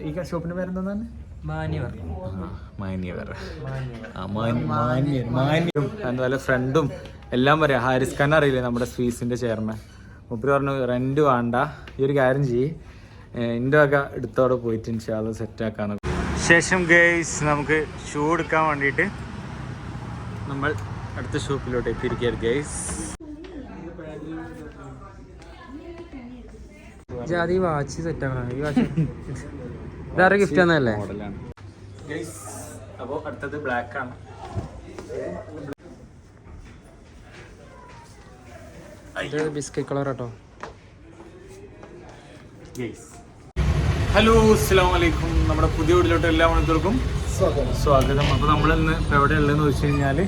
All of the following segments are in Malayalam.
ഈ ഷോപ്പിന്റെ പേരെന്താണ് മാന്യവർ. മാന്യവർ മാന്യരും. അതുപോലെ ഫ്രണ്ടും എല്ലാം പറയാം. ഹാരിസ് ഖാൻ അറിയില്ലേ നമ്മുടെ സ്വീസിന്റെ ചെയർമാൻ മുപ്പര് പറഞ്ഞു റെന്റ് വേണ്ട. ഈ ഒരു കാര്യം ചെയ്യ്. എന്റെ ഒക്കെ എടുത്തോടെ പോയിട്ട് ഇൻഷാൽ സെറ്റ് ആക്കാന്ന്. ശേഷം ഗേസ് നമുക്ക് ഷൂ എടുക്കാൻ വേണ്ടിയിട്ട് നമ്മൾ അടുത്ത ഷോപ്പിലോട്ട് എത്തിയിരിക്കുകയാണ് ഗേസ് ജാതി വാച്ച് സെറ്റ് ആക്കണം. ഈ വാച്ച് ഇതാരെ ഗിഫ്റ്റ് തന്നല്ലേ അപ്പോൾ അടുത്തത് ബ്ലാക്ക് ആണ്. ഇത് ബിസ്ക്കറ്റ് കളർ കേട്ടോ ഹലോ അസ്സാം വലൈക്കും നമ്മുടെ പുതിയ വീട്ടിലോട്ട് എല്ലാ മണിക്കൂർക്കും സ്വാഗതം. അപ്പോൾ നമ്മൾ ഇന്ന് ഇപ്പോൾ എവിടെ ഉള്ളതെന്ന് വെച്ച് കഴിഞ്ഞാൽ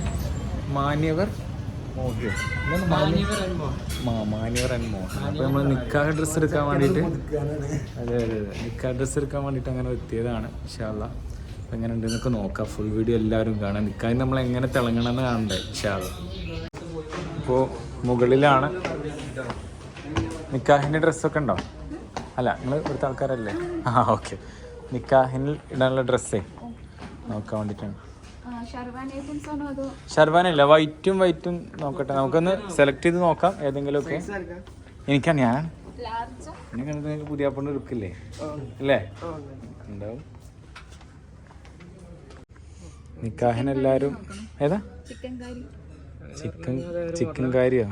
മാന്യവർ മോഹിയോ എന്താണ് മാന്യ- മാ- മാന്യവർ ആൻഡ് മോഹൻ. അപ്പോൾ നമ്മൾ നിക്കാഹ് ഡ്രസ്സ് എടുക്കാൻ വേണ്ടിയിട്ട് അതെ അതെ അതെ. നിക്കാഹ് ഡ്രസ്സ് എടുക്കാൻ വേണ്ടിട്ട് അങ്ങനെ എത്തിയതാണ് ഇൻഷാല്ല അപ്പൊ എങ്ങനെ ഉണ്ട് എന്നൊക്കെ നോക്കാം. ഫുൾ വീഡിയോ എല്ലാവരും കാണാം. നിക്കാഹിന് നമ്മൾ എങ്ങനെ തിളങ്ങണമെന്ന് കാണണ്ടേ ഇൻഷാല്ല ഇപ്പോൾ മുകളിലാണ്. നിക്കാഹിന്റെ ഡ്രസ്സൊക്കെ ഉണ്ടോ? അല്ല നിങ്ങൾ ഇവിടുത്തെ ആൾക്കാരല്ലേ? ആ ഓക്കെ നിക്കാഹിനിൽ ഇടാനുള്ള ഡ്രസ്സേ നോക്കാൻ വേണ്ടിയിട്ടാണ്. ഷർവാനല്ല വൈറ്റും വൈറ്റും നോക്കട്ടെ. നമുക്കൊന്ന് സെലക്ട് ചെയ്ത് നോക്കാം ഏതെങ്കിലുമൊക്കെ. എനിക്കാണ് ഞാൻ? നിങ്ങൾക്ക് പുതിയ പണ്ട് എടുക്കില്ലേ അല്ലേ? ഉണ്ടാവും. നിക്കാഹിന് എല്ലാരും ഏതാ ചിക്കൻ ചിക്കൻ കാരിയോ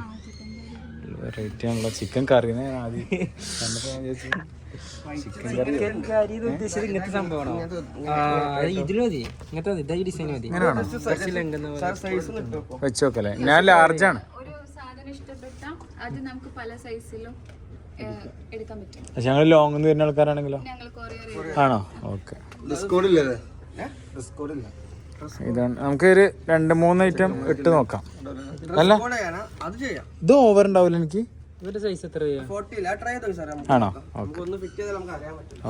വെറൈറ്റി ആണല്ലോ ചിക്കൻ കറിനെ ആദ്യം ഞാൻ വിചാരിച്ചു ചിക്കൻ കറി ഉദ്ദേശിച്ചത് ഇങ്ങനത്തെ സംഭവമാണോ? ഇതിൽ മതി. ഇങ്ങനത്തെ മതി. ഈ ഡിസൈൻ മതി. വെച്ച് നോക്കല്ലേ ഞാൻ സാധനം ഇഷ്ടപ്പെട്ട അത് നമുക്ക് പല സൈസിലും എടുക്കാൻ പറ്റും. പക്ഷെ ഞങ്ങൾ ലോങ് വരുന്ന ആൾക്കാരാണെങ്കിലോ? ആണോ? ഓക്കെ. ഇതാണ്. നമുക്ക് ഒരു രണ്ട് മൂന്ന് ഐറ്റം ഇട്ട് നോക്കാം. അല്ല? അത് ചെയ്യാം. ഇത് ഓവർ ഉണ്ടാവില്ല എനിക്ക്? സൈസ് എത്ര ആണോ?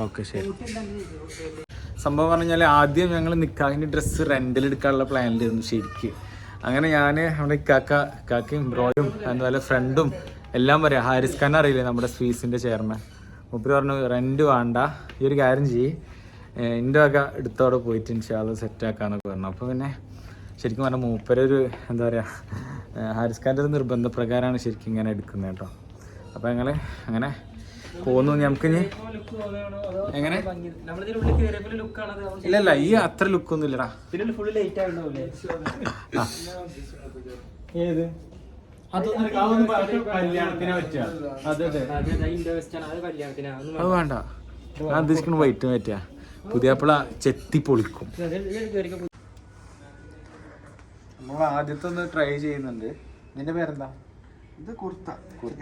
ഓക്കെ. ശരി. സംഭവം പറഞ്ഞാൽ ആദ്യം ഞങ്ങൾ നിക്കാഹിന്റെ ഡ്രസ്സ് റെന്റിൽ എടുക്കാനുള്ള പ്ലാനിലായിരുന്നു ശരിക്ക്. അങ്ങനെ ഞാൻ നമ്മുടെ ഇക്കാക്ക ഇക്കാക്കയും ബ്രോയും അതുപോലെ ഫ്രണ്ടും എല്ലാം പറയാം ഹാരിസ് ഖാൻ അറിയില്ലേ നമ്മുടെ സ്വീസിന്റെ ചെയർമാൻ മുപ്പര് പറഞ്ഞു റെന്റ് വേണ്ട. ഈ ഒരു കാര്യം ചെയ്യ്. എന്റെ വക എടുത്തോടെ പോയിട്ട് ഇൻഷാൽ സെറ്റ് ആക്കാന്നൊക്കെ പറഞ്ഞു. അപ്പോൾ പിന്നെ ശരിക്കും പറഞ്ഞാൽ മൂപ്പരൊരു എന്താ പറയുക ഹാരിസ് ഖാന്റെ ഒരു നിർബന്ധപ്രകാരമാണ് ശരിക്കും ഇങ്ങനെ എടുക്കുന്നത് കേട്ടോ. അപ്പോൾ ഞങ്ങൾ അങ്ങനെ പോന്നു. നമുക്ക് ഇനി എങ്ങനെ? ഇല്ല ഇല്ല ഈ അത്ര ലുക്കൊന്നും ഇല്ലടാ. ഫുള്ള് ലേറ്റ് ആയിട്ടുണ്ടാവില്ലേ ഏത് അതെ വേണ്ട. ഞാൻ ഉദ്ദേശിക്കുന്ന വൈറ്റ് പറ്റിയ പുതിയപ്പള ചെത്തി പൊളിക്കും. നമ്മൾ ആദ്യത്തെ ഒന്ന് ട്രൈ ചെയ്യുന്നുണ്ട്. നിന്റെ പേരെന്താ? ഇത് kurta.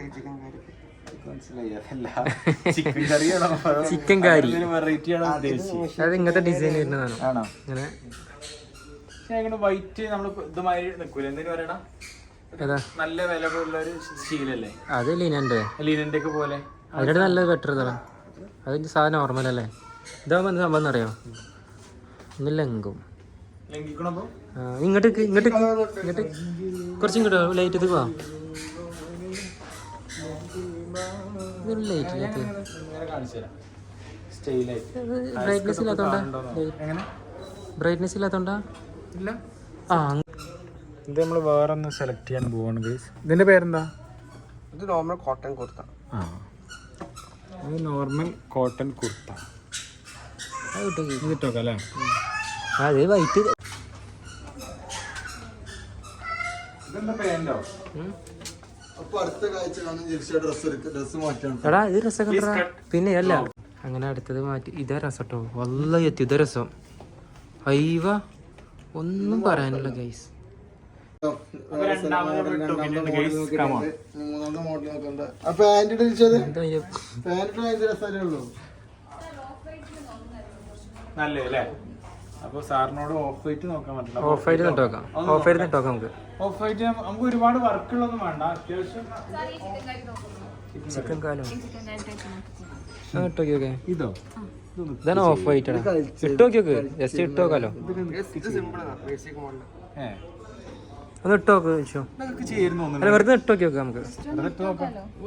Chicken curry. Chicken curry അത് ഇങ്ങനത്തെ ഡിസൈൻ വരുന്നതാണ് ആണോ? ഇങ്ങനെ. അങ്ങനെ വൈറ്റ് നമ്മൾ ഇതുമാതിരി നിൽക്കൂല എന്തിനു പറയണ? ഏതാ? നല്ല വില ഒരു ശീലല്ലേ? അത് ലീനന്റെ ലീനന്റെ ഒക്കെ പോലെ. നല്ല ബെറ്റർ ഇതാണ്. അത് സാധനം നോർമൽ അല്ലേ? ഇതാവുമ്പോ എന്താ സംഭവം അറിയോ ഒന്ന് ലങ്കും. ഇങ്ങോട്ട് ഇങ്ങോട്ട് ഇങ്ങോട്ട് കുറച്ച് ഇങ്ങോട്ട് ലൈറ്റ് ഇത് പോവാം. ഇതൊരു ലൈറ്റ് ഇല്ലാത്ത ബ്രൈറ്റ്നെസ് ഇല്ലാത്തോണ്ടാ? എങ്ങനെ? ബ്രൈറ്റ്നെസ് ഇല്ലാത്തോണ്ടാ? ഇല്ല. ആ ഇത് നമ്മൾ വേറെ ഒന്ന് സെലക്ട് ചെയ്യാൻ പോവാണ് ഗൈസ് ഇതിന്റെ പേരെന്താ? ഇത് നോർമൽ കോട്ടൺ കുർത്ത ആ. ഇത് നോർമൽ കോട്ടൺ കുർത്ത അത് കിട്ടും കിട്ടോക്കെ അല്ലേ? അത് വൈറ്റ് ഇതെന്താ പേരോ അപ്പൊ അടുത്ത കാഴ്ച കാണുന്ന ജെർസി ഡ്രസ് ഡ്രസ് മാറ്റാണ് എടാ ഇത് രസം കണ്ടാ? പിന്നെ അല്ല അങ്ങനെ അടുത്തത് മാറ്റി. ഇതാ രസം കേട്ടോ വല്ല എത്തി ഇതാ രസം. അയ്യവ ഒന്നും പറയാനില്ല ഗൈസ് മൂന്നാമത്തെ മോഡൽ നോക്കണ്ട. ആ പാന്റ് ഇടിച്ചത്? പാന്റ് രസമല്ലേ ഉള്ളൂ? നല്ലേ അല്ലേ അപ്പൊ സാറിനോട് ഓഫ് വൈറ്റ് നോക്കാൻ പറ്റില്ല. ഓഫ് വൈറ്റ് നിട്ട് നോക്കാം. ഓഫ് വൈറ്റ് നിട്ട് നോക്കാം. നമുക്ക്. ഓഫ് വൈറ്റ് നമുക്ക് ഒരുപാട് വർക്കുകളൊന്നും വേണ്ട. അത്യാവശ്യം ചിക്കൻ കാലം. ചിക്കൻ കറി ടൈപ്പ് ആ ഇട്ട് നോക്കി നോക്കേ ഇതോ ഇതാണ് ഓഫ് വൈറ്റ് ഇട്ട് നോക്കി നോക്ക് ജസ്റ്റ് ഇട്ട് നോക്കാലോ. ഇത് സിമ്പിൾ ആണ്. Basic model. ഏ. ഒന്ന് ഇട്ട് നോക്ക് ചോദിച്ചോ ഇതൊക്കെ ചേരുന്നു അല്ല വെറുതെ ഇട്ട് നോക്കി നമുക്ക്. എന്നിട്ട്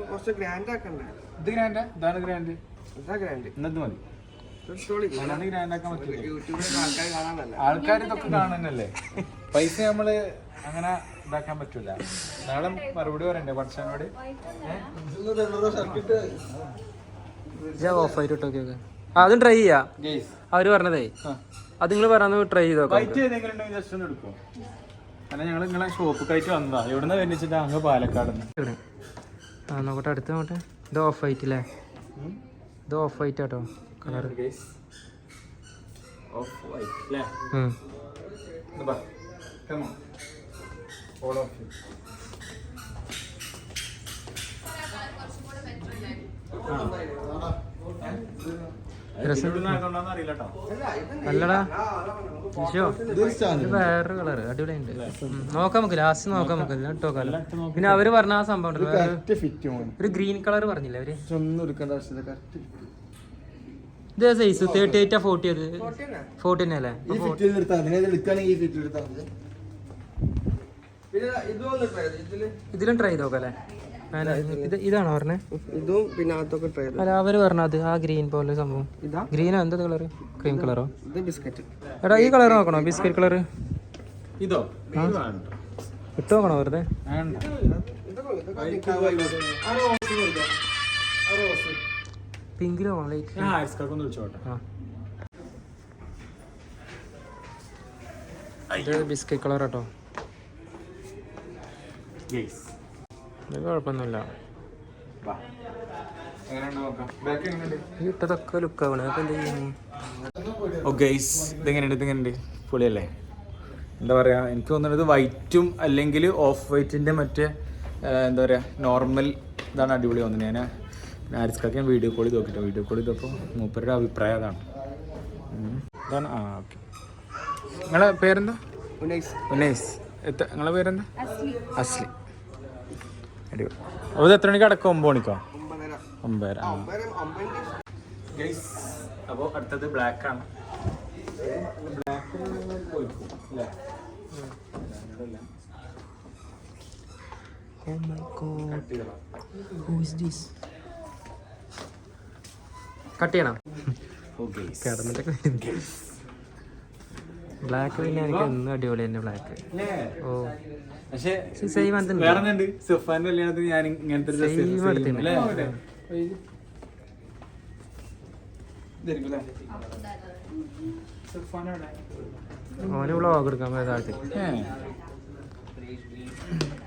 കുറച്ച് ഗ്രാൻഡ് ആക്കണ്ടേ? ഇത് ഗ്രാൻഡാ ഇതാണ് ഗ്രാൻഡ് ഇതാ ഗ്രാൻഡ് ഇന്നത് മതി. ആൾക്കാർ ഇതൊക്കെ കാണുന്നല്ലേ പൈസ നമ്മൾ അങ്ങനെ ഇതാക്കാൻ പറ്റൂല. നാളെ മറുപടി പറയണ്ടേ പഠിച്ചവനോട് ഓഫ് ആയിട്ട് അതും ട്രൈ ചെയ്യാ. അവർ പറഞ്ഞതേ. അത് നിങ്ങൾ പറഞ്ഞു ട്രൈ ചെയ്തോ കാരണം ഞങ്ങൾ നിങ്ങളെ ഷോപ്പ് കയറ്റി വന്നതാ. എവിടുന്ന് വരുന്നിച്ചിട്ട്? അങ്ങ് പാലക്കാട്. ആ നോക്കട്ടെ അടുത്ത് നോക്കട്ടെ. ഇത് ഓഫ് ആയിട്ടില്ലേ? അല്ലേ ഇത് off white colour off white അല്ലേ. ഇത്. അല്ലടാ. ഇഷ്യോ ഇത് വേറൊരു കളർ അടിപൊളിയുണ്ട്. നോക്കാം നമുക്ക് ലാസ്റ്റ് നോക്കാം നമുക്ക് എല്ലാം പിന്നെ അവർ പറഞ്ഞ ആ സംഭവം ഒരു ഗ്രീൻ കളർ പറഞ്ഞില്ലേ അവർ? ഒന്നും എടുക്കേണ്ട ആവശ്യമില്ല കറക്റ്റ് ഇത് സൈസ് തേർട്ടി എയ്റ്റ് ഫോർട്ടി അത്. ഫോർട്ടി അല്ലേ? ഇതിൽ? ഇതിലും ട്രൈ ചെയ്ത് നോക്കാം അല്ലേ അല്ല, ഇത് ഇതാണോ പറഞ്ഞേ? ഇതും പിന്നെ അകത്തൊക്കെ ട്രൈ അല്ല അവർ പറഞ്ഞത് ആ ഗ്രീൻ പോലെ സംഭവം. ഇതാ? ഗ്രീനോ എന്താ കളർ ക്രീം കളറോ ബിസ്ക്കറ്റ് എടാ ഈ കളർ നോക്കണോ? ബിസ്ക്കറ്റ് കളർ ഇതോ? ഇട്ട് നോക്കണോ വെറുതെ? വേണ്ട. പിങ്കിലോ ലൈറ്റ് ഞാൻ ഹാരിസ്കാർക്ക് ഒന്ന് വിളിച്ചോട്ടെ. ആ. ഇത് ബിസ്ക്കറ്റ് കളർ കേട്ടോ. ഗെയ്സ്. ഇത് കുഴപ്പമൊന്നുമില്ല. ഇട്ടതൊക്കെ ലുക്ക് ആവണേ. അപ്പൊ എന്ത് ചെയ്യും ഓ ഗൈസ് ഇതെങ്ങനെയുണ്ട് ഇതെങ്ങനെയുണ്ട് പൊളിയല്ലേ? എന്താ പറയുക എനിക്ക് തോന്നുന്നത് വൈറ്റും അല്ലെങ്കിൽ ഓഫ് വൈറ്റിന്റെ മറ്റേ എന്താ പറയുക നോർമൽ ഇതാണ് അടിപൊളി തോന്നുന്നത്. ഞാൻ ആരിസ്കാക്ക് ഞാൻ വീഡിയോ കോൾ നോക്കിയിട്ട് വീഡിയോ കോൾ ചെയ്തപ്പോൾ മൂപ്പരുടെ അഭിപ്രായം അതാണ്. ഇതാണ് ആ ഓക്കെ. നിങ്ങളെ പേരെന്താ? ഉനൈസ്. നിങ്ങളെ പേരെന്താ? അസ്ലി. അസ്ലി. അടിപൊളി. അപ്പോൾ ഇത് എത്ര മണിക്ക് അടക്കം? ഒമ്പത് മണിക്കോ? ഒമ്പതര. അപ്പോൾ അടുത്തത് ബ്ലാക്ക് ആണ്. ബ്ലാക്ക് അല്ലേ Oh my god. Who is this? Cut ചെയ്യണം? കിടന്നിട്ടൊക്കെ ബ്ലാക്ക് പിന്നെ എനിക്ക് എന്നും അടിപൊളി തന്നെ ബ്ലാക്ക് ഓ. പക്ഷേ സെയിം വേറെ ഉണ്ട് സുഫാന്റെ കല്യാണത്തിന് ഞാൻ ഇങ്ങനത്തെ? ഓന് വ്ളോഗ് എടുക്കാൻ പോയ താഴത്ത്. ഏ.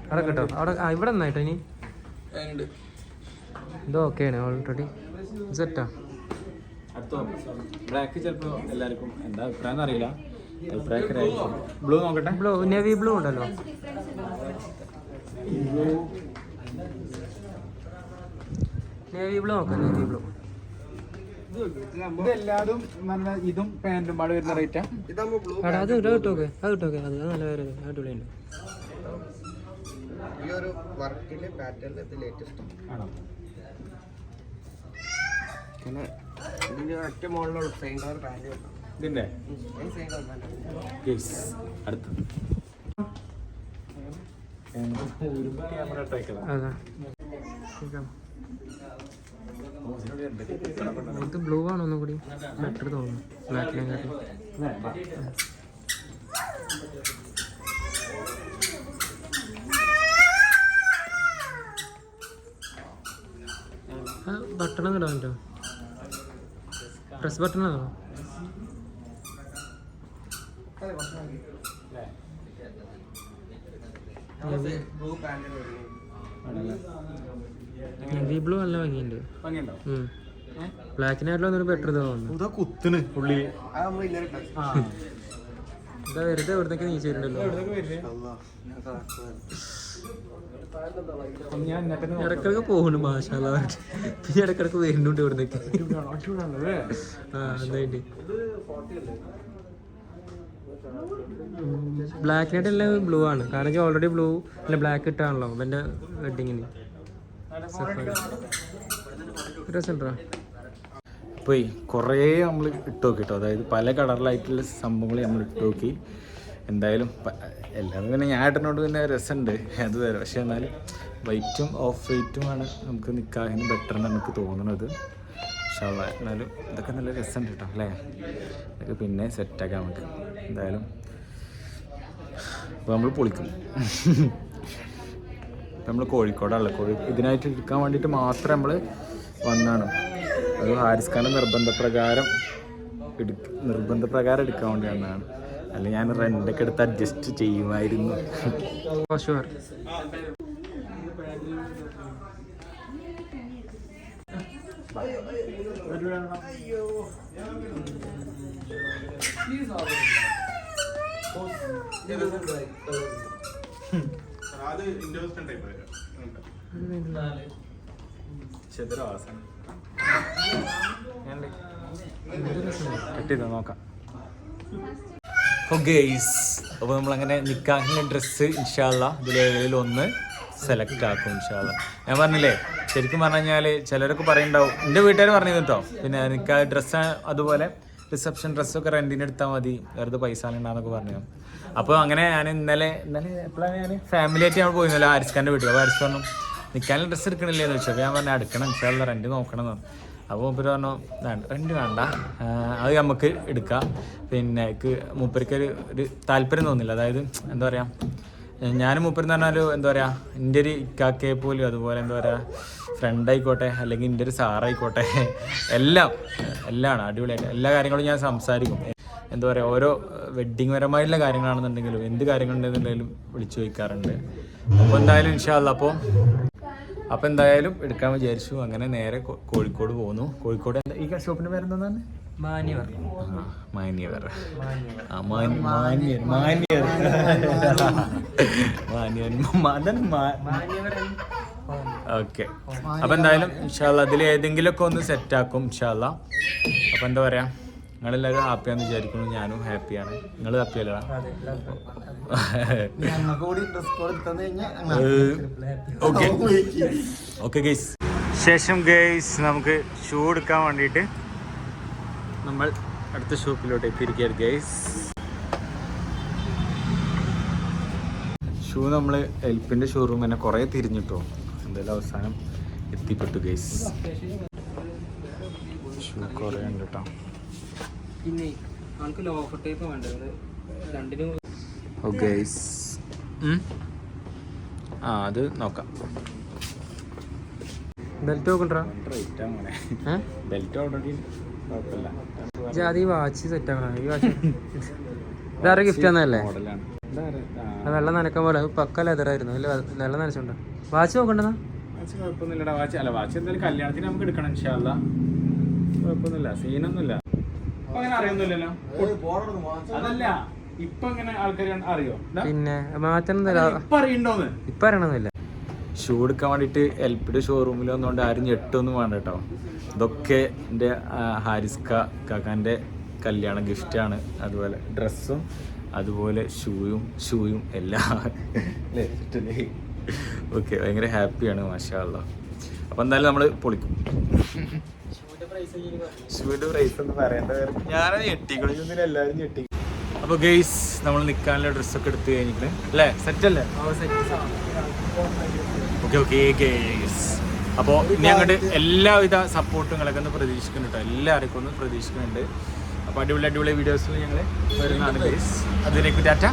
അവിടെ കേട്ടോ? അവിടെ ഇവിടെ നന്നായിട്ടോ ഇനി. ഇത് ഓക്കെയാണ് ഓൾറെഡി സെറ്റാ അടുത്ത ബ്ലാക്ക് ചിലപ്പോ എല്ലാവർക്കും എന്താ അഭിപ്രായം അറിയില്ല. അഭിപ്രായക്കാരായിരിക്കും ബ്ലൂ നോക്കട്ടെ. ബ്ലൂ നേവി ബ്ലൂ ഉണ്ടല്ലോ. നേവി ബ്ലൂ നോക്കാം നേവി ബ്ലൂ ഇതെല്ലാതും നല്ല ഇതും പാന്റും പാടെ വരുന്ന റേറ്റാ അത് ഇടാ കിട്ടോക്കെ അത് കിട്ടോക്കെ അത് അത് നല്ല പേര് അടിപൊളിയുണ്ട്. ഈ ഒരു വർക്കിന്റെ പാറ്റേണിൽ ഇത് ലേറ്റസ്റ്റ് ആണോ? പിന്നെ ഇതിന്റെ ഒറ്റ മോഡലുള്ള സെയിം കളർ പാന്റ് ഇതിന്റെ? സെയിം കളർ പാന്റ് അടുത്തത് ക്യാമറ ഇട്ടേക്കതാ അതാ. ഇത് ബ്ലൂ ആണ് ഒന്നും കൂടി? ബെറ്റർ തോന്നുന്നു. ബ്ലാക്കിനെക്കാട്ടി ആ ബട്ടൺ ഇടാൻ പറ്റുമോ? പ്രസ് ബട്ടൺ ആണോ ബ്ലൂ പാന്റ് നേവി ബ്ലൂ നല്ല ഭംഗിയുണ്ട്. ബ്ലാക്കിനായിട്ടുള്ള ഒന്നും ബെറ്റർ തോന്നുന്നു കുത്തിന് ഉള്ളിൽ ഇതാ വെറുതെ എവിടുന്നൊക്കെ നീച്ചിട്ടുണ്ടല്ലോ ഇടക്കിടക്ക് പോകുന്നു മാഷാല പിന്നെ ഇടക്കിടക്ക് വരുന്നുണ്ട് ഇവിടെ ബ്ലാക്ക് ആ എന്തായിട്ട് ബ്ലാക്കിനായിട്ട് എല്ലാം ബ്ലൂ ആണ്. കാരണം ഓൾറെഡി ബ്ലൂ അല്ല ബ്ലാക്ക് ഇട്ടാണല്ലോ എന്റെ വെഡിങ്ങിന് രസമുണ്ടോ പോയി കുറേ നമ്മൾ ഇട്ട് നോക്കി കേട്ടോ അതായത് പല കളറിലായിട്ടുള്ള സംഭവങ്ങൾ നമ്മൾ ഇട്ട് നോക്കി. എന്തായാലും എല്ലാം പിന്നെ ഞാൻ ഏട്ടനോട് പിന്നെ രസമുണ്ട് അത് വരെ പക്ഷേ എന്നാലും വൈറ്റും ഓഫ് വൈറ്റുമാണ് നമുക്ക് നിൽക്കാതിന് ബെറ്റർ എന്ന് എനിക്ക് തോന്നുന്നത് പക്ഷേ എന്നാലും ഇതൊക്കെ നല്ല രസമുണ്ട് കേട്ടോ അല്ലേ? ഇതൊക്കെ പിന്നെ സെറ്റാക്കാം നമുക്ക്. എന്തായാലും അപ്പോൾ നമ്മൾ പൊളിക്കും. നമ്മൾ കോഴിക്കോടാണല്ലോ. കോഴി ഇതിനായിട്ട് എടുക്കാൻ വേണ്ടിയിട്ട് മാത്രം നമ്മൾ വന്നാണ്. അത് ഹാരിസ് ഖാന്റെ നിർബന്ധപ്രകാരം എടുക്ക നിർബന്ധപ്രകാരം എടുക്കാൻ വേണ്ടി വന്നതാണ്. അല്ലെങ്കിൽ ഞാൻ റെന്റൊക്കെ എടുത്ത് അഡ്ജസ്റ്റ് ചെയ്യുമായിരുന്നു. ഷുവർ കിട്ടിയത് ചെയ്താ നോക്കാം ഗെയ്സ് അപ്പോൾ നമ്മളങ്ങനെ നിക്കാഹിന്റെ ഡ്രസ്സ് ഇൻഷാല്ല ഇതിലേതിൽ ഒന്ന് സെലക്ട് ആക്കും ഇൻഷാല്ല ഞാൻ പറഞ്ഞില്ലേ ശരിക്കും പറഞ്ഞു കഴിഞ്ഞാൽ ചിലരൊക്കെ പറയുന്നുണ്ടാവും എന്റെ വീട്ടുകാർ പറഞ്ഞു കേട്ടോ പിന്നെ നിക്കാഹ് ഡ്രസ്സ് അതുപോലെ റിസപ്ഷൻ ഡ്രസ്സൊക്കെ റെന്റിന് എടുത്താൽ മതി. വെറുതെ പൈസ ഉണ്ടാന്നൊക്കെ പറഞ്ഞു അപ്പോൾ അങ്ങനെ ഞാൻ ഇന്നലെ ഇന്നലെ എപ്പോഴാണ് ഞാൻ ഫാമിലി ആയിട്ട് ഞാൻ പോയിരുന്നല്ലോ ആരിസ്ഖാന്റെ വീട്ടിൽ. അപ്പോൾ ആരിസ് പറഞ്ഞു നിൽക്കാനുള്ള ഡ്രസ്സ് എടുക്കണില്ലേ എന്ന് അപ്പോൾ ഞാൻ പറഞ്ഞു എടുക്കണം. ഇൻഷാല്ല റെന്റ് നോക്കണം എന്ന് അപ്പോൾ മൂപ്പര് പറഞ്ഞു വേണ്ട റെന്റ് വേണ്ട. അത് നമുക്ക് എടുക്കാം. പിന്നെ മൂപ്പർക്ക് ഒരു താല്പര്യം തോന്നില്ല. അതായത് എന്താ പറയുക ഞാനും മൂപ്പരെന്ന് പറഞ്ഞാൽ എന്താ പറയുക എന്റെ ഒരു ഇക്കാക്കയെ പോലും അതുപോലെ എന്താ പറയുക ഫ്രണ്ട് ആയിക്കോട്ടെ അല്ലെങ്കിൽ എന്റെ ഒരു സാറായിക്കോട്ടെ എല്ലാം എല്ലാമാണ് അടിപൊളിയായിട്ട്. എല്ലാ കാര്യങ്ങളും ഞാൻ സംസാരിക്കും. എന്താ പറയുക ഓരോ വെഡ്ഡിങ് പരമായിട്ടുള്ള കാര്യങ്ങളാണെന്നുണ്ടെങ്കിലും എന്ത് കാര്യങ്ങളുണ്ടെന്നുണ്ടെങ്കിലും വിളിച്ചു ചോദിക്കാറുണ്ട്. അപ്പോൾ എന്തായാലും ഇൻഷാല്ല അപ്പോൾ അപ്പോൾ എന്തായാലും എടുക്കാൻ വിചാരിച്ചു. അങ്ങനെ നേരെ കോഴിക്കോട് പോന്നു. കോഴിക്കോട് ഈ ഷോപ്പിന്റെ പേരെന്താണ് മാന്യവർ. മാന്യവർ. ആ മാന്യ- മാന്യർ മാന്യർ. മാന്യൻ മദൻ ഓക്കെ. അപ്പൊ എന്തായാലും ഇൻഷാല്ല അതിൽ ഏതെങ്കിലുമൊക്കെ ഒന്ന് സെറ്റ് ആക്കും ഇൻഷാല്ല അപ്പൊ എന്താ പറയാ? നിങ്ങളെല്ലാവരും ഹാപ്പിയാന്ന് വിചാരിക്കുന്നു. ഞാനും ഹാപ്പിയാണ്. നിങ്ങൾ ഹാപ്പി. അല്ല ഞങ്ങൾക്ക് കൂടി ഡ്രസ് കോഡ് എടുത്തു കഴിഞ്ഞാൽ ഓക്കെ ഓക്കെ ഗെയ്സ് ശേഷം ഗെയ്സ് നമുക്ക് ഷൂ എടുക്കാൻ വേണ്ടിയിട്ട് നമ്മൾ അടുത്ത ഷോപ്പിലോട്ട് എത്തിയിരിക്കുകയാണ് ഗെയ്സ് ഷൂ നമ്മൾ എൽപ്പിന്റെ ഷോറൂം തന്നെ കുറേ തിരിഞ്ഞിട്ടോ? എന്തായാലും അവസാനം എത്തിപ്പെട്ടു ഗെയ്സ് ഷൂ കുറേ ഉണ്ട് കേട്ടോ പിന്നെ ആൾക്ക് ലോഫർ ടൈപ്പ് വേണ്ടത്. രണ്ടിനും ഓ ഗെയ്സ് ആ അത് നോക്കാം. ബെൽറ്റ് നോക്കണ്ടാ ബെൽറ്റ് ഓൾറെഡി വാച്ച് സെറ്റ് ആക്കണം. ഈ വാച്ച് വേറെ ഗിഫ്റ്റ് തന്നല്ലേ വെള്ളം നനക്കാൻ പോലെ. പക്ക ലെതറായിരുന്നു അല്ലേ വെള്ളം നനച്ചോണ്ട്. വാച്ച് നോക്കണ്ടെന്നാ? വാച്ച് കുഴപ്പമൊന്നുമില്ലടാ. വാച്ച് അല്ല വാച്ച് എന്തായാലും കല്യാണത്തിന് നമുക്ക് എടുക്കണം ഇൻഷാല്ല കുഴപ്പമൊന്നുമില്ല. സീനൊന്നുമില്ല ഇപ്പൊ അങ്ങനെ അറിയൊന്നുമില്ലല്ലോ. അതല്ല ഇപ്പൊ ഇങ്ങനെ ആൾക്കാർ അറിയോ? പിന്നെ മാറ്റം ഇപ്പൊ അറിയണ്ടോന്ന്? ഇപ്പൊ അറിയണമെന്നില്ല ഷൂ എടുക്കാൻ വേണ്ടിയിട്ട് ഡി ഷോറൂമിൽ വന്നുകൊണ്ട് ആരും ഞെട്ടൊന്നും വേണ്ട കേട്ടോ. ഇതൊക്കെ എന്റെ ഹാരിസ്ക കാക്കാന്റെ കല്യാണ ഗിഫ്റ്റാണ് അതുപോലെ ഡ്രസ്സും അതുപോലെ ഷൂയും ഷൂയും എല്ലാം. ഓക്കെ ഭയങ്കര ഹാപ്പിയാണ് മാഷാള്ള അപ്പം എന്തായാലും നമ്മൾ പൊളിക്കും. പ്രൈസ് എന്ന് പറയേണ്ട. ഞാനത് എല്ലാവരും ഞെട്ടി അപ്പോൾ ഗെയ്സ് നമ്മൾ നിൽക്കാനുള്ള ഡ്രസ്സൊക്കെ എടുത്ത് കഴിഞ്ഞിട്ട് അല്ലേ? സെറ്റ് അല്ലേ? ഓക്കെ ഓക്കെ ഗെയ്സ് അപ്പോൾ ഇനി അങ്ങോട്ട് എല്ലാവിധ സപ്പോർട്ടുകളൊക്കെ നിങ്ങളൊക്കെ ഒന്ന് പ്രതീക്ഷിക്കുന്നുണ്ട് കേട്ടോ എല്ലാവർക്കും ഒന്ന് പ്രതീക്ഷിക്കുന്നുണ്ട്. അപ്പോൾ അടിപൊളി അടിപൊളി വീഡിയോസിൽ ഞങ്ങൾ വരുന്നതാണ് ഗെയ്സ് അതിലേക്ക് ടാറ്റ.